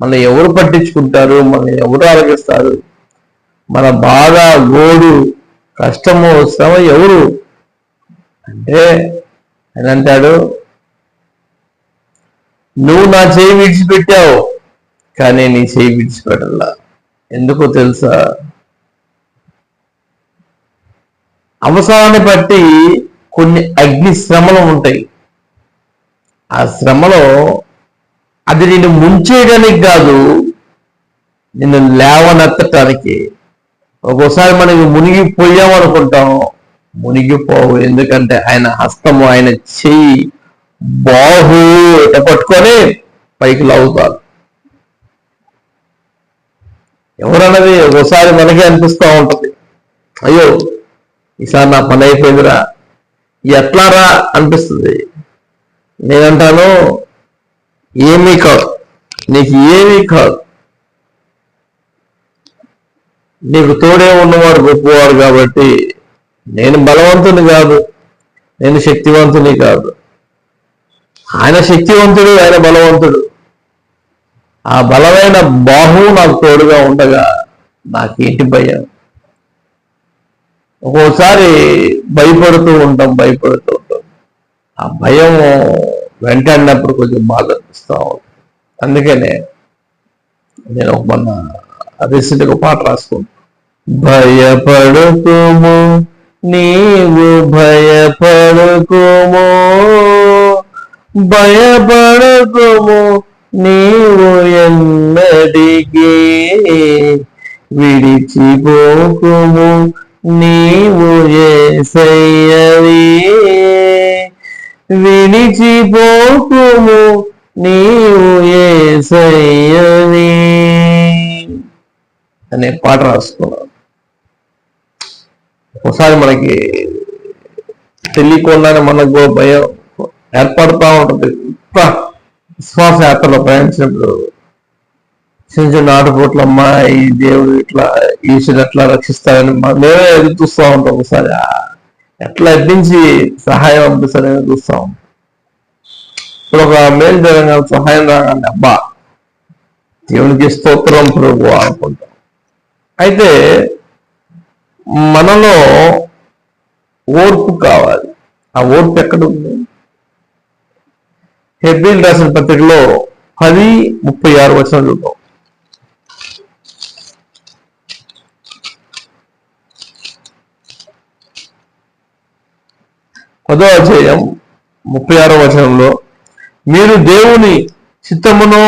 మన ఎవరు పట్టించుకుంటారు? మన ఎవరు ఆలోచిస్తారు మన బాధ గోడు కష్టము శ్రమ ఎవరు? అంటే ఆయన అంటాడు నువ్వు నా చేయి విడిచిపెట్టావు కానీ నీ చేయి విడిచిపెట్టలా. ఎందుకో తెలుసా? అవసరాన్ని బట్టి కొన్ని అగ్ని శ్రమలు ఉంటాయి. ఆ శ్రమలో అది నిన్ను ముంచేయడానికి కాదు నిన్ను లేవనెత్తటానికి. ఒక్కోసారి మనకి మునిగిపోయాం అనుకుంటాం. మునిగిపోవు ఎందుకంటే ఆయన హస్తము ఆయన చెయ్యి బాహు ఇట పట్టుకొని పైకి లాగుతారు. ఎవరన్నది ఒకసారి మనకే అనిపిస్తూ ఉంటుంది. అయ్యో ఈసారి నా పని అయిపోయిందిరా. ఎట్లా రా అనిపిస్తుంది. నేనంటాను ఏమీ కాదు. నీకు ఏమీ కాదు. నీకు తోడే ఉన్నవాడు గొప్పవాడు కాబట్టి నేను బలవంతుని కాదు. నేను శక్తివంతుని కాదు. ఆయన శక్తివంతుడు ఆయన బలవంతుడు. ఆ బలమైన బాహువు నాకు తోడుగా ఉండగా నాకేంటి భయం? ఒక్కోసారి భయపడుతూ ఉంటాం భయపడుతూ ఉంటాం. ఆ భయం వెంటాడినప్పుడు కొంచెం బాధ అనిపిస్తూ అందుకనే నేను మొన్న రీసెంట్గా పాట రాసుకున్నాను భయపడుకుము నీవు భయపడుకుము భయపడుకుము నీవు ఎన్నటికీ విడిచిపోకుము నీవు ఏ ఏసయ్యవి విడిచిపోకుము. నీవు ఏసయ్యని. అనే పాట రాసుకున్నాను ఒకసారి మనకి తెలియకుండానే మనకు భయం ఏర్పడుతూ ఉంటుంది. ఇంత విశ్వాస యాత్రలో ప్రయాణించినప్పుడు చిన్న చిన్న ఆటపోట్ల అమ్మా ఈ దేవుడు ఇట్లా ఈశ్వరు ఎట్లా రక్షిస్తారని మేమే ఎదురు చూస్తూ ఉంటాం ఒకసారి. ఎట్లా ఎట్టించి సహాయం అనిపిస్తారని చూస్తాం ఇప్పుడు ఒక మేలు జరగాలి సహాయం రాగానే అబ్బా దేవునికి స్తోత్రం ప్రభు అనుకుంటాం. అయితే మనలో ఓర్పు కావాలి. ఆ ఓర్పు ఎక్కడ ఉంది హెబ్రిల్ రాసిన పత్రికలో పది ముప్పై ఆరు వచనం చూద్దాం పదో అధ్యాయం ముప్పై ఆరో వచనంలో మీరు దేవుని చిత్తమును